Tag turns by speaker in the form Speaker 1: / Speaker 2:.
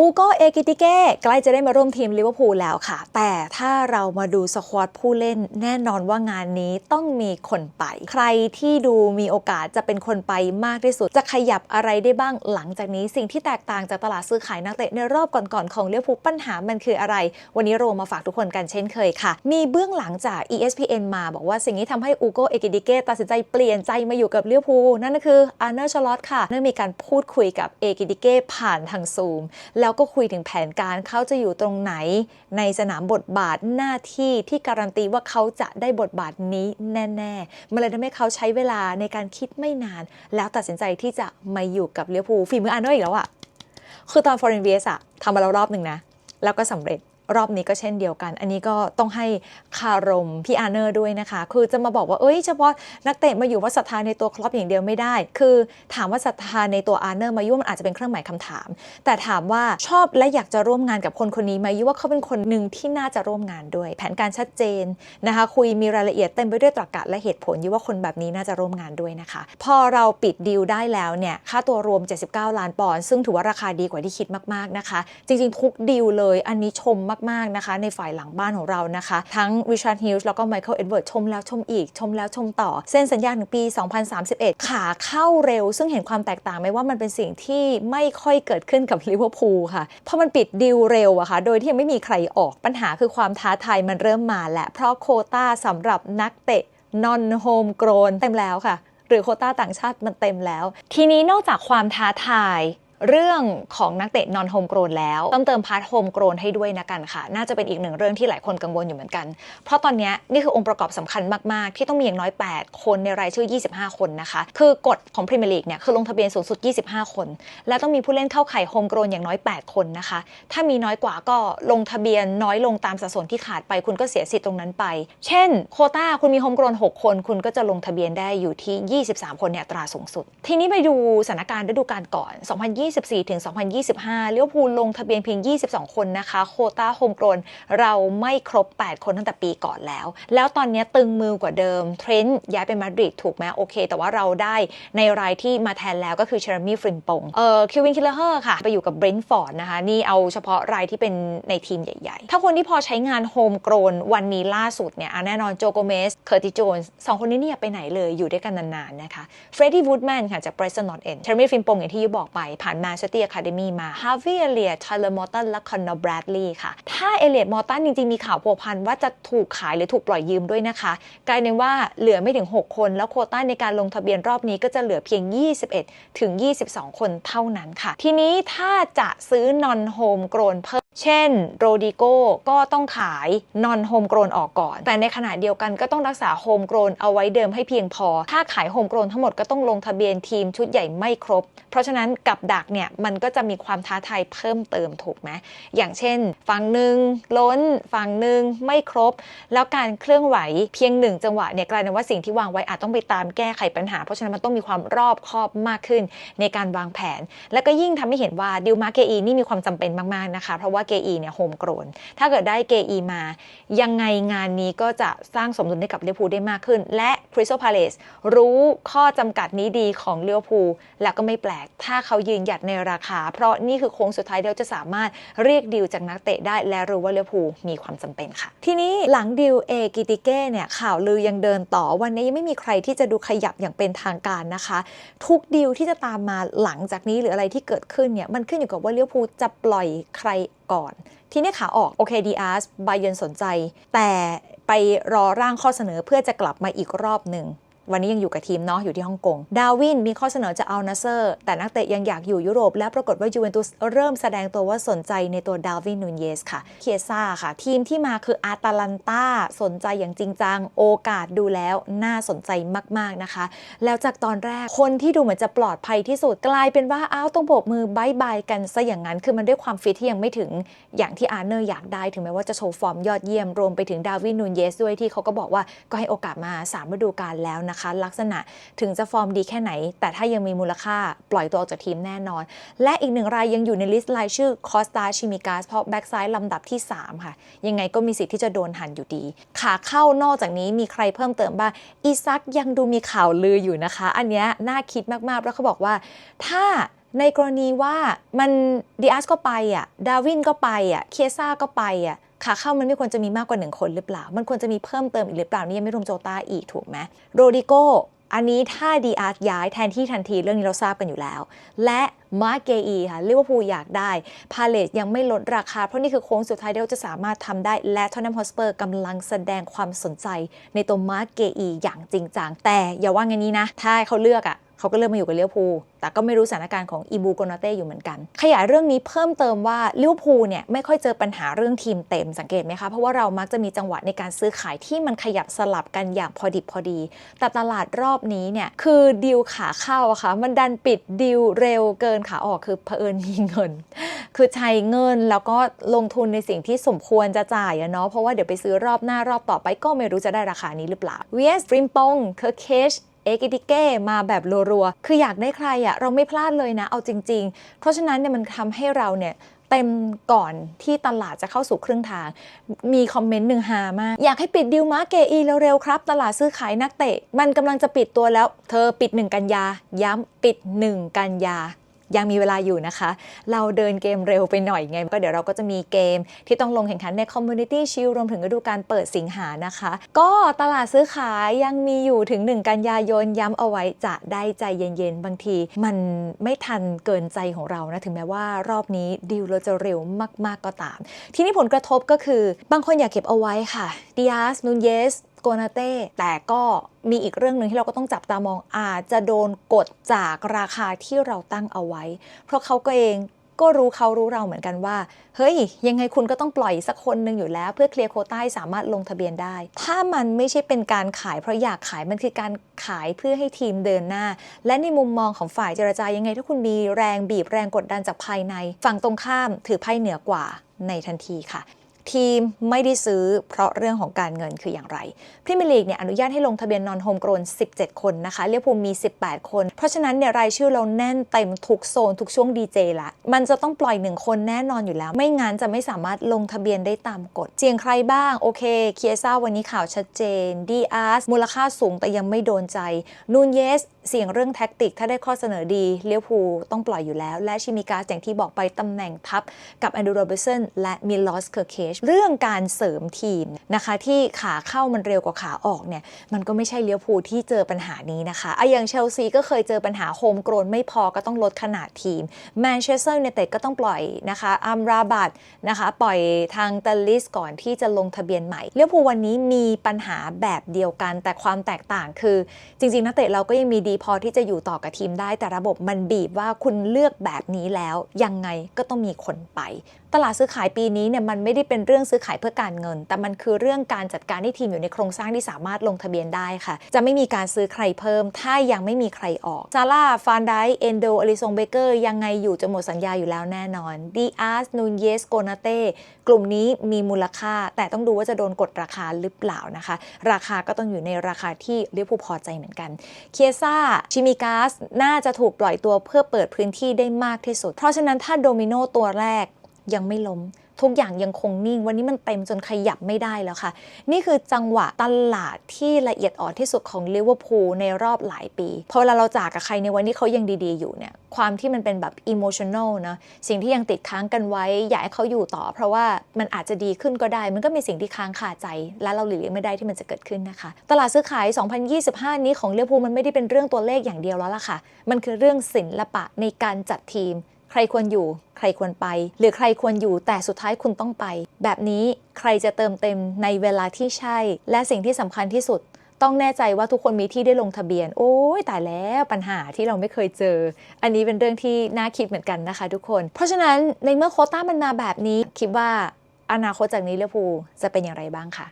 Speaker 1: อูโกเอกิติเก้ใกล้จะได้มาร่วมทีมลิเวอร์พูลแล้วค่ะ แต่ถ้าเรามาดูสควอตผู้เล่นแน่นอนว่างานนี้ต้องมีคนไป ใครที่ดูมีโอกาสจะเป็นคนไปมากที่สุด จะขยับอะไรได้บ้างหลังจากนี้ สิ่งที่แตกต่างจากตลาดซื้อขายนักเตะในรอบก่อนๆของลิเวอร์พูลปัญหามันคืออะไร วันนี้โรมาฝากทุกคนกันเช่นเคยค่ะ มีเบื้องหลังจาก ESPN มาบอกว่าสิ่งที่ทำให้อูโกเอกิติเก้ตัดสินใจเปลี่ยนใจมาอยู่กับลิเวอร์พูลนั่นก็คืออาร์เนอร์ชลอตค่ะเนื่องมีการพูดคุยกับเอกิติเก้ผ่านทางซูมแล้วก็คุยถึงแผนการเขาจะอยู่ตรงไหน ในสนามบทบาทหน้าที่ที่การันตีว่าเขาจะได้บทบาทนี้แน่ๆมันเลยทำให้เขาใช้เวลาในการคิดไม่นาน แล้วตัดสินใจที่จะมาอยู่กับเลี้ยวภูฝีมืออาร์เนอร์อีกแล้วอะคือตอนฟอร์เรนเวสอะทำมาแล้วรอบหนึ่งนะ แล้วก็สำเร็จ รอบนี้ก็เช่นเดียวกัน อันนี้ก็ต้องให้คารมพี่อาร์เนอร์ด้วยนะคะ คือจะมาบอกว่า เอ้ย เฉพาะนักเตะมาอยู่ว่าศรัทธาในตัวครอปอย่างเดียวไม่ได้ คือถามว่าศรัทธาในตัวอาร์เนอร์มายุ่มันอาจจะเป็นเครื่องหมายคำถาม แต่ถามว่าชอบและอยากจะร่วมงานกับคนคนนี้ไหมยุว่าเขาเป็นคนหนึ่งที่น่าจะร่วมงานด้วย แผนการชัดเจนนะคะ คุยมีรายละเอียดเต็มไปด้วยตรรกะและเหตุผลยุว่าคนแบบนี้น่าจะร่วมงานด้วยนะคะ พอเราปิดดีลได้แล้วเนี่ยค่าตัวรวม 79 ล้านปอนด์ซึ่งถือว่าราคาดีกว่าที่คิดมากๆนะคะ จริง ๆ ทุกดีลเลย อันนี้ชมมมากๆนะคะ ในฝ่ายหลังบ้านของเรานะคะ ทั้งริชาร์ดฮิลส์แล้วก็ไมเคิลเอ็ดเวิร์ดชมแล้วชมอีกชมแล้วชมต่อ เส้นสัญญาถึงปี 2031 ขาเข้าเร็ว ซึ่งเห็นความแตกต่างไหมว่ามันเป็นสิ่งที่ไม่ค่อยเกิดขึ้นกับลิเวอร์พูลค่ะเพราะมันปิดดีลเร็วอะค่ะโดยที่ยังไม่มีใครออกปัญหาคือความท้าทายมันเริ่มมาแหละเพราะโคต้าสำหรับนักเตะนอนโฮมโกรนเต็มแล้วค่ะ หรือโคต้าต่างชาติมันเต็มแล้ว ทีนี้นอกจากความท้าทาย เรื่องของนักเตะนอนโฮมโกรนแล้วต้องเติมพาร์ทโฮมโกรนให้ด้วยนะกันค่ะ น่าจะเป็นอีกหนึ่งเรื่องที่หลายคนกังวลอยู่เหมือนกัน เพราะตอนนี้นี่คือองค์ประกอบสำคัญมาก ๆ ที่ต้องมีอย่างน้อย 8 คนในรายชื่อ 25 คนนะคะ คือกฎของพรีเมียร์ลีกเนี่ยคือลงทะเบียนสูงสุด 25 คน และต้องมีผู้เล่นเข้าข่ายโฮมโกรนอย่างน้อย 8 คนนะคะ ถ้ามีน้อยกว่าก็ลงทะเบียนน้อยลงตามสัดส่วนที่ขาดไป คุณก็เสียสิทธิ์ตรงนั้นไป เช่น โคต้าคุณมีโฮมโกรน6 คน คุณก็จะลงทะเบียนได้อยู่ที่ 23 คนเนี่ยอัตราสูงสุด ทีนี้ไปดูสถานการณ์ฤดูกาลก่อน2024 ถึง 2025 เลี้ยวภูลลงทะเบียนเพียง 22 คนนะคะ โคต้าโฮมกรนเราไม่ครบ 8 คนตั้งแต่ปีก่อนแล้ว แล้วตอนนี้ตึงมือกว่าเดิม เทรนต์ย้ายไปมาดริดถูกไหมโอเค แต่ว่าเราได้ในรายที่มาแทนแล้วก็คือเชอร์มี่ฟริมปงเอ่อคิวินคิลเลอร์ค่ะ ไปอยู่กับเบรนท์ฟอร์ดนะคะ นี่เอาเฉพาะรายที่เป็นในทีมใหญ่ๆ ถ้าคนที่พอใช้งานโฮมกรนวันนี้ล่าสุดเนี่ยแน่นอนโจโกเมสเคอร์ติโจนสองคนนี้เนี่ยไปไหนเลยอยู่ด้วยกันนานๆนะคะเฟรดดี้วูดแมนค่ะจากเบรสตันนอตเอ็นเชอร์มี่ฟริมปงอย่างที่ยูบอกไปผ่านมาสตีอะคาเดมีมาฮาร์วีเอเลียทเลอร์มอตันและคอนนอร์แบรดลีย์ค่ะ ถ้าเอเลียมอตันจริง ๆ มีข่าวพัวพันว่าจะถูกขายหรือถูกปล่อยยืมด้วยนะคะกลายเป็นว่าเหลือไม่ถึง 6 คน แล้วโควต้าในการลงทะเบียนรอบนี้ก็จะเหลือเพียง 21 ถึง 22 คนเท่านั้นค่ะ ทีนี้ถ้าจะซื้อนอนโฮมโกรนเพิ่ม เช่นโรดิโก้ก็ต้องขายนอนโฮมโกรนออกก่อน แต่ในขณะเดียวกันก็ต้องรักษาโฮมโกรนเอาไว้เดิมให้เพียงพอ ถ้าขายโฮมโกรนทั้งหมดก็ต้องลงทะเบียนทีมชุดใหญ่ไม่ครบ เพราะฉะนั้นกับดักเนี่ยมันก็จะมีความท้าทายเพิ่มเติมถูกไหมอย่างเช่น ฝั่งหนึ่งล้น ฝั่งหนึ่งไม่ครบ แล้วการเคลื่อนไหวเพียงหนึ่งจังหวะเนี่ยกลายเป็นว่าสิ่งที่วางไว้อาจต้องไปตามแก้ไขปัญหา เพราะฉะนั้นมันต้องมีความรอบคอบมากขึ้นในการวางแผน แล้วก็ยิ่งทำให้เห็นว่าดิวมาเกอีนี่มีความจำเป็นมากๆนะคะเพราะว่าเกอีเนี่ยโฮมโกรน ถ้าเกิดได้เกอีมา ยังไงงานนี้ก็จะสร้างสมดุลให้กับเลี้ยวภูได้มากขึ้น และคริส t ตพาเลสรู้ข้อจำกัดนี้ดีของเลี้ยวภูแล้วก็ไม่แปลก ถ้าเขายืนหยัดในราคา เพราะนี่คือโค้งสุดท้ายที่เราจะสามารถเรียกดีลจากนักเตะได้ และรู้ว่าเลี้ยวภูมีความจำเป็นค่ะ ทีนี้หลังดีลเอกิติเก้เนี่ยข่าวลือยังเดินต่อวันนี้ยังไม่มีใครที่จะดูขยับอย่างเป็นทางการนะคะ ทุกดีลที่จะตามมาหลังจากนี้หรืออะไรที่เกิดขึ้นเนี่ยมันขึ้นอยู่กับว่าเลี้ยวภูจะปล่อยใครก่อน ทีนี้ขาออกโอเคดีอาร์สบาเยนสนใจ แต่ไปรอร่างข้อเสนอเพื่อจะกลับมาอีกรอบหนึ่ง วันนี้ยังอยู่กับทีมเนาะอยู่ที่ฮ่องกง ดาวินมีข้อเสนอจะเอานาเซอร์ แต่นักเตะยังอยากอยู่ยุโรป และปรากฏว่ายูเวนตุสเริ่มแสดงตัวว่าสนใจในตัวดาวินนูนเยสค่ะ เคียซ่าค่ะ ทีมที่มาคืออาตาลันตาสนใจอย่างจริงจัง โอกาสดูแล้วน่าสนใจมาก ๆ นะคะ แล้วจากตอนแรกคนที่ดูเหมือนจะปลอดภัยที่สุดกลายเป็นว่าอ้าวต้องโบกมือบายบายกันซะอย่างนั้นคือมันด้วยความฟิตที่ยังไม่ถึงอย่างที่อาร์เนอร์อยากได้ถึงแม้ว่าจะโชว์ฟอร์มยอดเยี่ยมรวมไปถึงดาวินนูนเยสด้วยที่เขาก็บอกว่าก็ให้โอกาสมาสามฤดูกาลแล้วนะนะคะ ลักษณะถึงจะฟอร์มดีแค่ไหน แต่ถ้ายังมีมูลค่าปล่อยตัวออกจากทีมแน่นอน และอีกหนึ่งรายยังอยู่ในลิสต์รายชื่อคอสตาชิมิกาสเพราะแบ็กซ้ายลำดับที่ 3 ค่ะ ยังไงก็มีสิทธิ์ที่จะโดนหันอยู่ดี ขาเข้านอกจากนี้มีใครเพิ่มเติมบ้างอีซักยังดูมีข่าวลืออยู่นะคะ อันนี้น่าคิดมากๆแล้วเขาบอกว่า ถ้าในกรณีว่ามันดิอาสก็ไปอะดาวินก็ไปอะเคียซ่าก็ไปอะ ขาเข้ามันไม่ควรจะมีมากกว่าหนึ่งคนหรือเปล่า มันควรจะมีเพิ่มเติมอีกหรือเปล่านี่ยังไม่รวมโจตาอีกถูกไหมโรดิโกอันนี้ถ้าดีอาร์ย้ายแทนที่ทันทีเรื่องนี้เราทราบกันอยู่แล้ว และมาเกอีค่ะลิเวอร์พูลอยากได้ พาเลตยังไม่ลดราคา เพราะนี่คือโค้งสุดท้ายที่เราจะสามารถทำได้ และทอนนัมฮอสเปอร์กำลังแสดงความสนใจในตัวมาเกอีอย่างจริงจัง แต่อย่าว่าไงนี้นะ ถ้าเขาเลือกอะ่ะเขาก็เลือกมาอยู่กับลิเวอร์พูลแต่ก็ไม่รู้สถานการณ์ของอีบูโกนาเต้อยู่เหมือนกัน ขยายเรื่องนี้เพิ่มเติมว่าลิเวอร์พูลเนี่ยไม่ค่อยเจอปัญหาเรื่องทีมเต็มสังเกตไหมคะ เพราะว่าเรามักจะมีจังหวะในการซื้อขายที่มันขยับสลับกันอย่างพอดิบพอดี แต่ตลาดรอบนี้เนี่ยคือดีลขาเข้าอะค่ะมันดันปิดดีลเร็วเกินขาออกคือเผอิญมีเงิน คือใช้เงินแล้วก็ลงทุนในสิ่งที่สมควรจะจ่ายอะเนาะเพราะว่าเดี๋ยวไปซื้อรอบหน้ารอบต่อไปก็ไม่รู้จะได้ราคานี้หรือเปล่า VS ฟริมปงเคอร์เคชเอกิติเก้มาแบบรัวๆ คืออยากได้ใครอะเราไม่พลาดเลยนะ เอาจริง ๆ เพราะฉะนั้นเนี่ยมันทำให้เราเนี่ยเต็มก่อนที่ตลาดจะเข้าสู่ครึ่งทาง มีคอมเมนต์หนึ่งฮามาก อยากให้ปิดดิวมาเกอีเร็วๆครับ ตลาดซื้อขายนักเตะ มันกำลังจะปิดตัวแล้ว เธอปิด 1 กันยา ย้ำปิด 1 กันยา ยังมีเวลาอยู่นะคะ เราเดินเกมเร็วไปหน่อยไง ก็เดี๋ยวเราก็จะมีเกมที่ต้องลงแข่งขันใน Community Shield รวมถึงฤดูการเปิดสิงหานะคะ ก็ตลาดซื้อขายยังมีอยู่ถึง 1 กันยายนย้ำเอาไว้จะได้ใจเย็นๆ บางที มันไม่ทันเกินใจของเรานะ ถึงแม้ว่ารอบนี้ดิวเราจะเร็วมากๆก็ตาม ทีนี้ผลกระทบก็คือบางคนอยากเก็บเอาไว้ค่ะดิอาสนูนเยส โกนาเต้แต่ก็มีอีกเรื่องหนึ่งที่เราก็ต้องจับตามองอาจจะโดนกดจากราคาที่เราตั้งเอาไว้ เพราะเขาก็เองก็รู้เขารู้เราเหมือนกันว่า เฮ้ย ยังไงคุณก็ต้องปล่อยสักคนหนึ่งอยู่แล้ว เพื่อเคลียร์โคต้าสามารถลงทะเบียนได้ ถ้ามันไม่ใช่เป็นการขายเพราะอยากขายมันคือการขายเพื่อให้ทีมเดินหน้า และในมุมมองของฝ่ายเจรจายังไง ถ้าคุณมีแรงบีบแรงกดดันจากภายใน ฝั่งตรงข้ามถือไพ่เหนือกว่าในทันทีค่ะ ทีมไม่ได้ซื้อเพราะเรื่องของการเงินคืออย่างไรพรีเมียร์ลีกเนี่ยอนุญาตให้ลงทะเบียนนอนโฮมโกรน 17 คนนะคะเรียกพูมี 18 คน เพราะฉะนั้นเนี่ยรายชื่อเราแน่นเต็มทุกโซนทุกช่วงดีเจละมันจะต้องปล่อย1คนแน่นอนอยู่แล้ว ไม่งั้นจะไม่สามารถลงทะเบียนได้ตามกฎเจียงใครบ้างโอเคเคียซ่าวันนี้ข่าวชัดเจนดีอาร์สมูลค่าสูงแต่ยังไม่โดนใจนูนเยสเสี่ยงเรื่องแท็กติก ถ้าได้ข้อเสนอดีเลี้ยวพูต้องปล่อยอยู่แล้ว และชิมิกาอย่างที่บอกไปตำแหน่งทัพกับแอนดูโรเบรสันและมิลลอสเคอร์เคชเรื่องการเสริมทีมนะคะที่ขาเข้ามันเร็วกว่าขาออกเนี่ยมันก็ไม่ใช่เลี้ยวพูที่เจอปัญหานี้นะคะอะอย่างเชลซีก็เคยเจอปัญหาโฮมโกรนไม่พอก็ต้องลดขนาดทีมแมนเชสเตอร์ยูไนเต็ดก็ต้องปล่อยนะคะอัมราบัตนะคะปล่อยทางตลิสก่อนที่จะลงทะเบียนใหม่เลี้ยวพูวันนี้มีปัญหาแบบเดียวกัน แต่ความแตกต่างคือ จริงๆนักเตะเราก็ยังมีดีพอที่จะอยู่ต่อกับทีมได้แต่ระบบมันบีบว่าคุณเลือกแบบนี้แล้ว ยังไงก็ต้องมีคนไป ตลาดซื้อขายปีนี้เนี่ยมันไม่ได้เป็นเรื่องซื้อขายเพื่อการเงิน แต่มันคือเรื่องการจัดการให้ทีมอยู่ในโครงสร้างที่สามารถลงทะเบียนได้ค่ะ จะไม่มีการซื้อใครเพิ่ม ถ้ายังไม่มีใครออกซาร่าฟานไดเอนโดอลิซงเบเกอร์ยังไงอยู่จะหมดสัญญาอยู่แล้วแน่นอนดีอาร์สนูนเยสโกนาเต้กลุ่มนี้มีมูลค่า แต่ต้องดูว่าจะโดนกดราคาหรือเปล่านะคะ ราคาก็ต้องอยู่ในราคาที่เรียกผู้พอใจเหมือนกันเคียซ่าชิมิกาสน่าจะถูกปล่อยตัวเพื่อเปิดพื้นที่ได้มากที่สุด เพราะฉะนั้นถ้าโดมิโนตัวแรก ยังไม่ล้ม ทุกอย่างยังคงนิ่ง วันนี้มันเต็มจนขยับไม่ได้แล้วค่ะ นี่คือจังหวะตลาดที่ละเอียดอ่อนที่สุดของลิเวอร์พูลในรอบหลายปีพอเวลาเราจากกับใครในวันที่เขายังดีๆอยู่เนี่ยความที่มันเป็นแบบอิโมชัน a ลนะสิ่งที่ยังติดค้างกันไว้ อยากให้เขาอยู่ต่อ เพราะว่ามันอาจจะดีขึ้นก็ได้ มันก็มีสิ่งที่ค้างคาใจ และเราหลีกเลี่ยงไม่ได้ที่มันจะเกิดขึ้นนะคะ ตลาดซื้อขาย 2025 นี้ของลิเวอร์พูลมันไม่ได้เป็นเรื่องตัวเลขอย่างเดียวแล้วล่ะค่ะ มันคือเรื่องศิลปะในการจัดทีม ใครควรอยู่ ใครควรไป หรือใครควรอยู่แต่สุดท้ายคุณต้องไป แบบนี้ใครจะเติมเต็มในเวลาที่ใช่ และสิ่งที่สำคัญที่สุด ต้องแน่ใจว่าทุกคนมีที่ได้ลงทะเบียน โอ้ยตายแล้วปัญหาที่เราไม่เคยเจอ อันนี้เป็นเรื่องที่น่าคิดเหมือนกันนะคะ ทุกคน เพราะฉะนั้นในเมื่อโคต้ามันมาแบบนี้ คิดว่าอนาคตจากนี้ลิเวอร์พูจะเป็นอย่างไรบ้างคะ